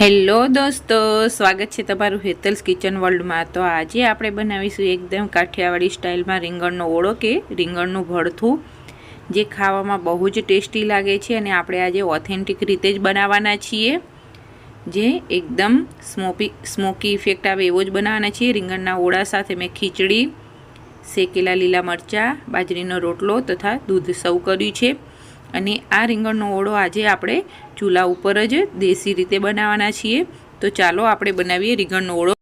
Hello દોસ્તો, સ્વાગત છે તમારું હેતલ્સ કિચન વર્લ્ડમાં. તો આજે આપણે બનાવીશું એકદમ કાઠિયાવાડી સ્ટાઇલમાં રીંગણનો ઓળો કે રીંગણનું ભળથું, જે ખાવામાં બહુ જ ટેસ્ટી લાગે છે અને આપણે આજે ઓથેન્ટિક રીતે જ બનાવવાના છીએ. જે એકદમ સ્મોપી, સ્મોકી ઇફેક્ટ આવે એવો જ બનાવવાના છીએ. રીંગણના ઓળા સાથે મેં ખીચડી, શેકેલા લીલા મરચાં, બાજરીનો રોટલો તથા દૂધ સર્વ કર્યું છે. અને આ રીંગણનો ઓળો આજે આપણે ચૂલા ઉપર જ દેશી રીતે બનાવવાના છીએ. તો ચાલો આપણે બનાવીએ રીંગણનો ઓળો.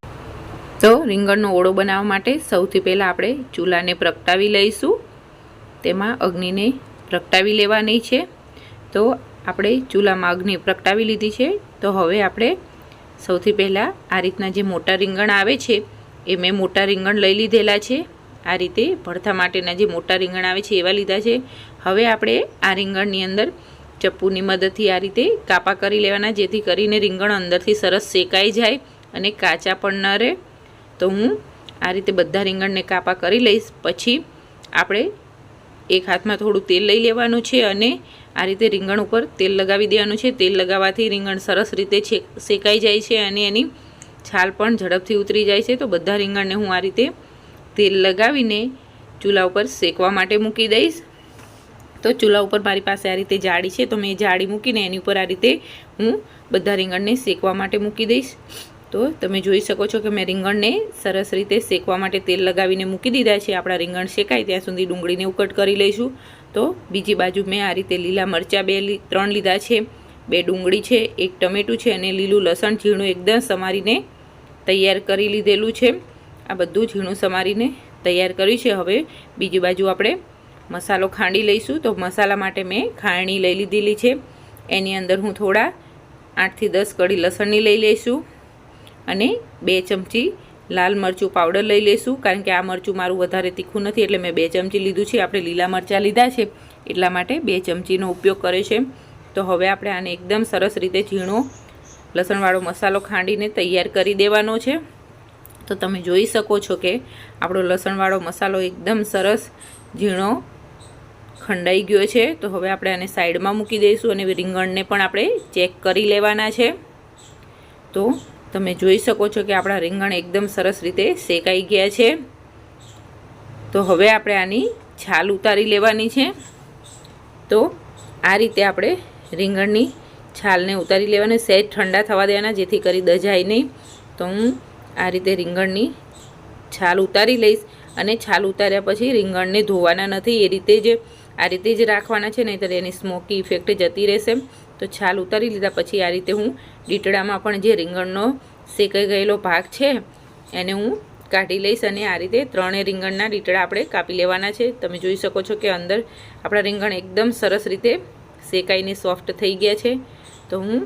તો રીંગણનો ઓળો બનાવવા માટે સૌથી પહેલાં આપણે ચૂલાને પ્રગટાવી લઈશું. તેમાં અગ્નિને પ્રગટાવી લેવાની છે. તો આપણે ચૂલામાં અગ્નિ પ્રગટાવી લીધી છે. તો હવે આપણે સૌથી પહેલાં આ રીતના જે મોટા રીંગણ આવે છે, એ મેં મોટા રીંગણ લઈ લીધેલા છે. આ રીતે ભરથા માટેના જે મોટા રીંગણ આવે છે, એવા લીધા છે. હવે આપણે આ રીંગણની અંદર ચપ્પુની મદદથી આ રીતે કાપા કરી લેવાના, જેથી કરીને રીંગણ અંદરથી સરસ શેકાઈ જાય અને કાચા પણ ન રહે. તો હું આ રીતે બધા રીંગણને કાપા કરી લઈશ. પછી આપણે એક હાથમાં થોડું તેલ લઈ લેવાનું છે અને આ રીતે રીંગણ ઉપર તેલ લગાવી દેવાનું છે. તેલ લગાવવાથી રીંગણ સરસ રીતે શેકાઈ જાય છે અને એની છાલ પણ ઝડપથી ઉતરી જાય છે. તો બધા રીંગણને હું આ રીતે તેલ લગાવીને ચૂલા ઉપર શેકવા માટે મૂકી દઈશ. તો ચૂલા ઉપર મારી પાસે આ રીતે જાળી છે, તો મેં જાળી મૂકીને એની ઉપર આ રીતે હું બધા રીંગણને શેકવા માટે મૂકી દઈશ. તો તમે જોઈ શકો છો કે મેં રીંગણને સરસ રીતે શેકવા માટે તેલ લગાવીને મૂકી દીધા છે. આપણા રીંગણ શેકાય ત્યાં સુધી ડુંગળીને ઉકટ કરી લઈશું. તો બીજી બાજુ મેં આ રીતે લીલા મરચાં બે ત્રણ લીધા છે. બે ડુંગળી છે, એક ટમેટું છે અને લીલું લસણ ઝીણું એકદમ સમારીને તૈયાર કરી લીધેલું છે. આ બધું ઝીણું સમારીને તૈયાર કર્યું છે. હવે બીજી બાજુ આપણે મસાલો ખાંડી લઈશું. તો મસાલા માટે મેં ખાંડણી લઈ લીધેલી છે. એની અંદર હું થોડા આઠથી દસ કડી લસણની લઈ લઈશું અને બે ચમચી લાલ મરચું પાવડર લઈ લઈશું. કારણ કે આ મરચું મારું વધારે તીખું નથી, એટલે મેં બે ચમચી લીધું છે. આપણે લીલા મરચાં લીધા છે, એટલા માટે બે ચમચીનો ઉપયોગ કરે છે. તો હવે આપણે આને એકદમ સરસ રીતે ઝીણો લસણવાળો મસાલો ખાંડીને તૈયાર કરી દેવાનો છે. તો તમે જોઈ શકો છો કે આપણો લસણવાળો મસાલો એકદમ સરસ ઝીણો ખંડાઈ ગયો છે. તો હવે આપણે આને સાઈડમાં મૂકી દઈશું અને રીંગણને પણ આપણે ચેક કરી લેવાના છે. તો તમે જોઈ શકો છો કે આપણા રીંગણ એકદમ સરસ રીતે શેકાઈ ગયા છે. તો હવે આપણે આની છાલ ઉતારી લેવાની છે. તો આ રીતે આપણે રીંગણની છાલને ઉતારી લેવાની સહેજ ઠંડા થવા દેવાના, જેથી કરી દજાય નહીં. તો હું આ રીતે રીંગણની છાલ ઉતારી લઈશ અને છાલ ઉતાર્યા પછી રીંગણને ધોવાના નથી. એ રીતે જ, આ રીતે જ રાખવાના છે, નહીંતર એની સ્મોકી ઇફેક્ટ જતી રહેશે. તો છાલ ઉતારી લીધા પછી આ રીતે હું ડીટડામાં પણ જે રીંગણનો શેકાઈ ગયેલો ભાગ છે, એને હું કાઢી લઈશ અને આ રીતે ત્રણેય રીંગણના ડીટડા આપણે કાપી લેવાના છે. તમે જોઈ શકો છો કે અંદર આપણા રીંગણ એકદમ સરસ રીતે શેકાઈને સોફ્ટ થઈ ગયા છે. તો હું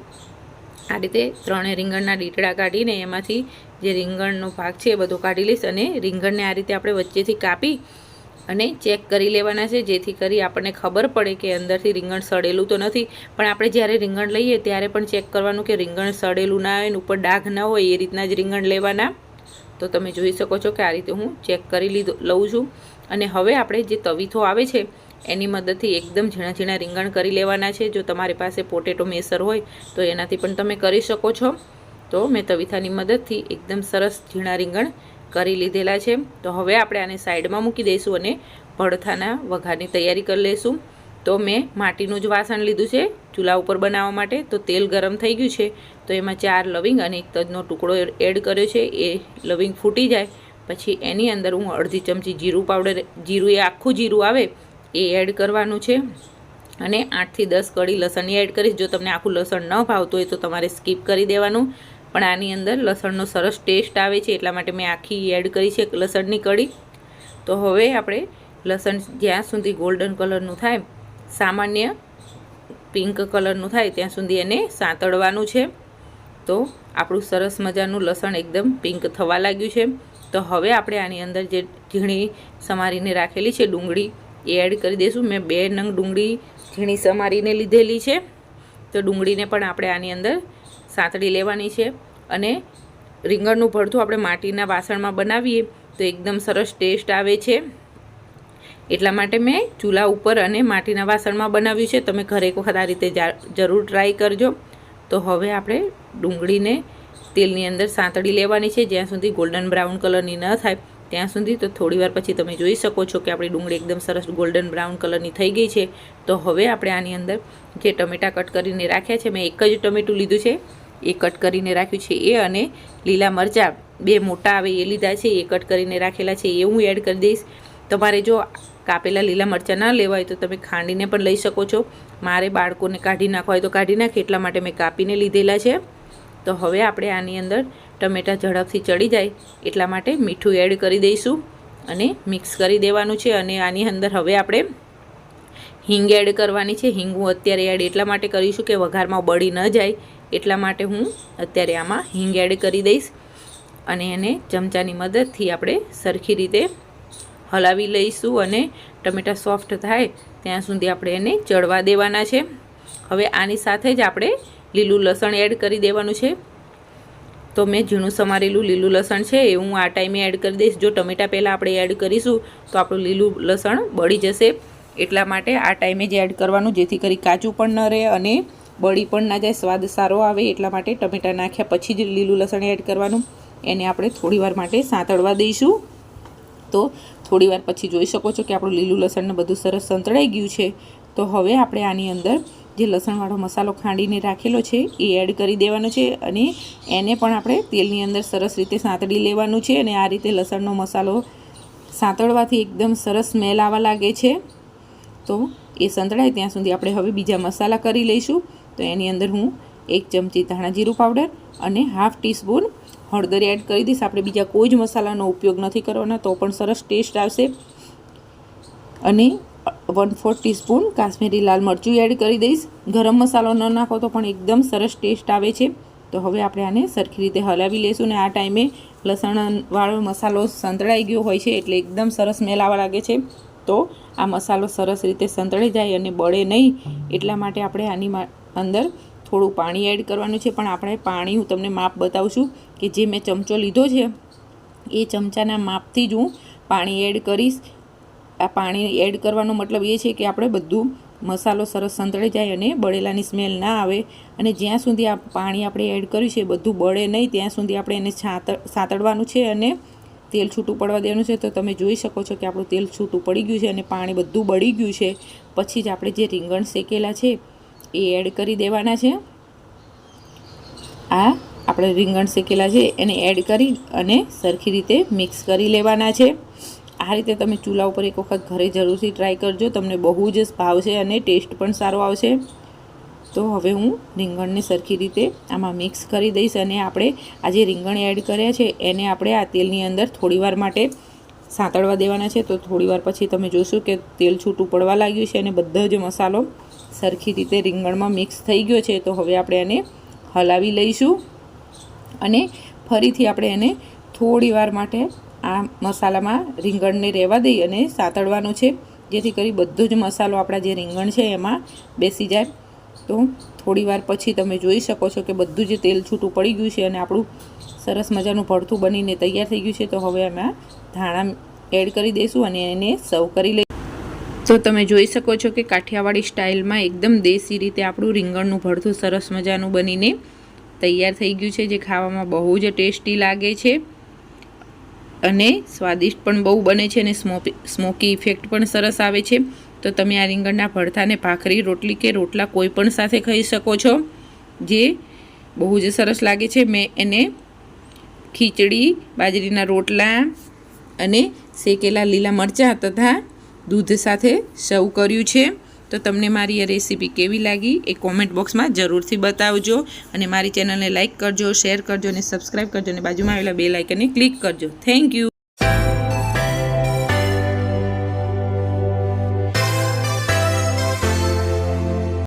આ રીતે ત્રણેય રીંગણના ડીટડા કાઢીને એમાંથી જે રીંગણનો ભાગ છે એ બધો કાઢી લઈશ અને રીંગણને આ રીતે આપણે વચ્ચેથી કાપી અને ચેક કરી લેવાના છે, જેથી કરી આપણને ખબર પડે કે અંદરથી રીંગણ સડેલું તો નથી. પણ આપણે જ્યારે રીંગણ લઈએ ત્યારે પણ ચેક કરવાનું કે રીંગણ સડેલું ના હોય ઉપર ડાઘ ના હોય એ રીતના જ રીંગણ લેવાના. તો તમે જોઈ શકો છો કે આ રીતે હું ચેક કરી લીધો, લઉં છું. અને હવે આપણે જે તવીથો આવે છે એની મદદથી એકદમ ઝીણા ઝીણા રીંગણ કરી લેવાના છે. જો તમારી પાસે પોટેટો મેસર હોય, તો એનાથી પણ તમે કરી શકો છો. તો મેં તવીથાની મદદથી એકદમ સરસ ઝીણા રીંગણ કરી લીધેલા છે. તો હવે આપણે આને સાઈડમાં મૂકી દઈશું અને ભડથાના વઘારની તૈયારી કરી લઈશું તો મેં માટીનું જ વાસણ લીધું છે ચૂલા ઉપર બનાવવા માટે. તો તેલ ગરમ થઈ ગયું છે. તો એમાં ચાર લવિંગ અને એક તજનો ટુકડો એડ કર્યો છે. એ લવિંગ ફૂટી જાય. પછી એની અંદર હું અડધી ચમચી જીરું પાવડર, જીરું, એ આખું જીરું આવે એ એડ કરવાનું છે. અને આઠથી દસ કળી લસણની એડ કરીશ. જો તમને આખું લસણ ન ભાવતું હોય તો તમારે સ્કીપ કરી દેવાનું. પણ આની અંદર લસણનો સરસ ટેસ્ટ આવે છે, એટલા માટે મેં આખી એડ કરી છે લસણની કળી. તો હવે આપણે લસણ જ્યાં સુધી ગોલ્ડન કલરનું થાય, સામાન્ય પિંક કલરનું થાય, ત્યાં સુધી એને સાંતળવાનું છે. તો આપણું સરસ મજાનું લસણ એકદમ પિંક થવા લાગ્યું છે. તો હવે આપણે આની અંદર જે ઝીણી સમારીને રાખેલી છે ડુંગળી એ એડ કરી દઈશું. મેં બે નંગ ડુંગળી ઝીણી સમારીને લીધેલી છે. તો ડુંગળીને પણ આપણે આની અંદર સાંતળી લેવાની છે અને રીંગણનું ભરથું આપણે માટીના વાસણમાં બનાવીએ તો એકદમ સરસ ટેસ્ટ આવે છે. એટલા માટે મેં ચૂલા ઉપર અને માટીના વાસણમાં બનાવ્યું છે. તમે ઘરે વખત આ રીતે જરૂર ટ્રાય કરજો. તો હવે આપણે ડુંગળીને તેલની અંદર સાંતળી લેવાની છે. જ્યાં સુધી ગોલ્ડન બ્રાઉન કલરની ન થાય. ત્યાં સુધી તો થોડીવાર પછી તમે જોઈ શકો છો કે આપણી ડુંગળી એકદમ સરસ ગોલ્ડન બ્રાઉન કલરની થઈ ગઈ છે. તો હવે આપણે આની અંદર જે ટમેટાં કટ કરીને રાખ્યા છે, મેં એક જ ટમેટું લીધું છે. એ કટ કરીને રાખ્યું છે એ અને લીલા મરચાં, બે મોટા આવે એ લીધા છે, એ કટ કરીને રાખેલા છે, એ હું એડ કરી દઈશ. તમારે જો કાપેલા લીલા મરચાં ના લેવાય તો તમે ખાંડીને પણ લઈ શકો છો. મારે બાળકોને કાઢી નાખવા હોય તો કાઢી નાખે, એટલા માટે મેં કાપીને લીધેલા છે. તો હવે આપણે આની અંદર ટમેટાં ઝડપથી ચડી જાય એટલા માટે મીઠું એડ કરી દઈશું અને મિક્સ કરી દેવાનું છે અને આની અંદર હવે આપણે હિંગ એડ કરવાની છે. હિંગ હું અત્યારે એડ એટલા માટે કરીશું કે વઘારમાં બળી ન જાય એટલા માટે હું અત્યારે આમાં હિંગ એડ કરી દઈશ અને એને ચમચાની મદદથી આપણે સરખી રીતે હલાવી લઈશું અને ટમેટાં સોફ્ટ થાય ત્યાં સુધી આપણે એને ચડવા દેવાના છે. હવે આની સાથે જ આપણે લીલું લસણ એડ કરી દેવાનું છે. તો મેં ઝીણું સમારેલું લીલું લસણ છે એ હું આ ટાઈમે એડ કરી દઈશ. જો ટમેટાં પહેલાં આપણે એડ કરીશું, તો આપણું લીલું લસણ બળી જશે. એટલા માટે આ ટાઈમે જ એડ કરવાનું, જેથી કરી કાચું પણ ન રહે અને બળી પણ ના જાય, સ્વાદ સારો આવે. એટલા માટે ટમેટાં નાખ્યા પછી જ લીલું લસણ એડ કરવાનું. એને આપણે થોડીવાર માટે સાંતળવા દઈશું. તો થોડીવાર પછી જોઈ શકો છો કે આપણું લીલું લસણને બધું સરસ સંતળાઈ ગયું છે. તો હવે આપણે આની અંદર જે લસણવાળો મસાલો ખાંડીને રાખેલો છે, એ એડ કરી દેવાનો છે અને એને પણ આપણે તેલની અંદર સરસ રીતે સાંતળી લેવાનું છે અને આ રીતે લસણનો મસાલો સાંતળવાથી એકદમ સરસ સ્મેલ આવવા લાગે છે. તો એ સંતળાય, ત્યાં સુધી આપણે હવે બીજા મસાલા કરી લઈશું. તો એની અંદર હું એક ચમચી ધાણા જીરું પાવડર અને હાફ ટીસ્પૂન હળદર એડ કરી દઈશ. આપણે બીજા કોઈ જ મસાલાનો ઉપયોગ નથી કરવાના, તો પણ સરસ ટેસ્ટ આવશે. અને વન ફોર ટીસ્પૂન કાશ્મીરી લાલ મરચું એડ કરી દઈશ. ગરમ મસાલો ન નાખો તો પણ એકદમ સરસ ટેસ્ટ આવે છે. તો હવે આપણે આને સરખી રીતે હલાવી લઈશું ને આ ટાઈમે લસણવાળો મસાલો સંતળાઈ ગયો હોય છે એટલે એકદમ સરસ સ્મેલ આવવા લાગે છે. તો આ મસાલો સરસ રીતે સંતળાઈ જાય અને બળે નહીં એટલા માટે આપણે આની અંદર થોડું પાણી એડ કરવાનું છે. પણ આપણે પાણી હું તમને માપ બતાવું છું કે જે મેં ચમચો લીધો છે, એ ચમચાના માપથી જ હું પાણી એડ કરીશ. આ પાણી એડ કરવાનો મતલબ એ છે કે આપણે બધું મસાલો સરસ સંતળી જાય અને બળેલાની સ્મેલ ના આવે. અને જ્યાં સુધી આ પાણી આપણે એડ કર્યું છે, બધું બળે નહીં, ત્યાં સુધી આપણે એને સાંતળવાનું છે અને તેલ છૂટું પડવા દેવાનું છે. તો તમે જોઈ શકો છો કે આપણું તેલ છૂટું પડી ગયું છે અને પાણી બધું બળી ગયું છે. પછી જ આપણે જે રીંગણ શેકેલા છે, એ એડ કરી દેવાના છે. આ આપણે રીંગણ શેકેલા છે, એને એડ કરી અને સરખી રીતે મિક્સ કરી લેવાના છે. આ રીતે તમે ચૂલા ઉપર એક વખત ઘરે જરૂરથી ટ્રાય કરજો. તમને બહુ જ ભાવશે અને ટેસ્ટ પણ સારો આવશે. તો હવે હું રીંગણને સરખી રીતે આમાં મિક્સ કરી દઈશ અને આપણે આ જે રીંગણ એડ કર્યા છે, એને આપણે આ તેલની અંદર થોડીવાર માટે સાંતળવા દેવાના છે. તો થોડીવાર પછી તમે જોશો કે તેલ છૂટું પડવા લાગ્યું છે અને બધો જ મસાલો સરખી રીતે રીંગણમાં મિક્સ થઈ ગયો છે. તો હવે આપણે એને હલાવી લઈશું અને ફરીથી આપણે એને થોડીવાર માટે આ મસાલામાં રીંગણને રહેવા દઈ અને સાતળવાનું છે. જેથી કરી બધો જ મસાલો આપણા જે રીંગણ છે એમાં બેસી જાય. તો થોડી વાર પછી તમે જોઈ શકો છો કે બધું જ તેલ છૂટું પડી ગયું છે અને આપણું સરસ મજાનું ભરથું બનીને તૈયાર થઈ ગયું છે. તો હવે એમાં ધાણા એડ કરી દઈશું અને એને સર્વ કરી લઈ તો તમે જોઈ શકો છો કે કાઠિયાવાડી સ્ટાઇલમાં એકદમ દેશી રીતે આપણું રીંગણનું ભરથું સરસ મજાનું બનીને તૈયાર થઈ ગયું છે, જે ખાવામાં બહુ જ ટેસ્ટી લાગે છે. અને સ્વાદિષ્ટ પણ બહુ બને છે અને સ્મોકી સ્મોકી ઇફેક્ટ પણ સરસ આવે છે. તો તમે આ રીંગણના ભરથાને ભાખરી, રોટલી કે રોટલા કોઈ પણ સાથે ખાઈ શકો છો, જે બહુ જ સરસ લાગે છે. મેં એને ખીચડી, બાજરીના રોટલા અને શેકેલા લીલા મરચાં તથા દૂધ સાથે સર્વ કર્યું છે. તો તમને મારી આ રેસીપી કેવી લાગી એ કોમેન્ટ બોક્સમાં જરૂરથી બતાવજો. અને મારી ચેનલને લાઇક કરજો શેર કરજો અને સબસ્ક્રાઈબ કરજો. અને બાજુમાં આવેલા બે લાઇકને ક્લિક કરજો. Thank you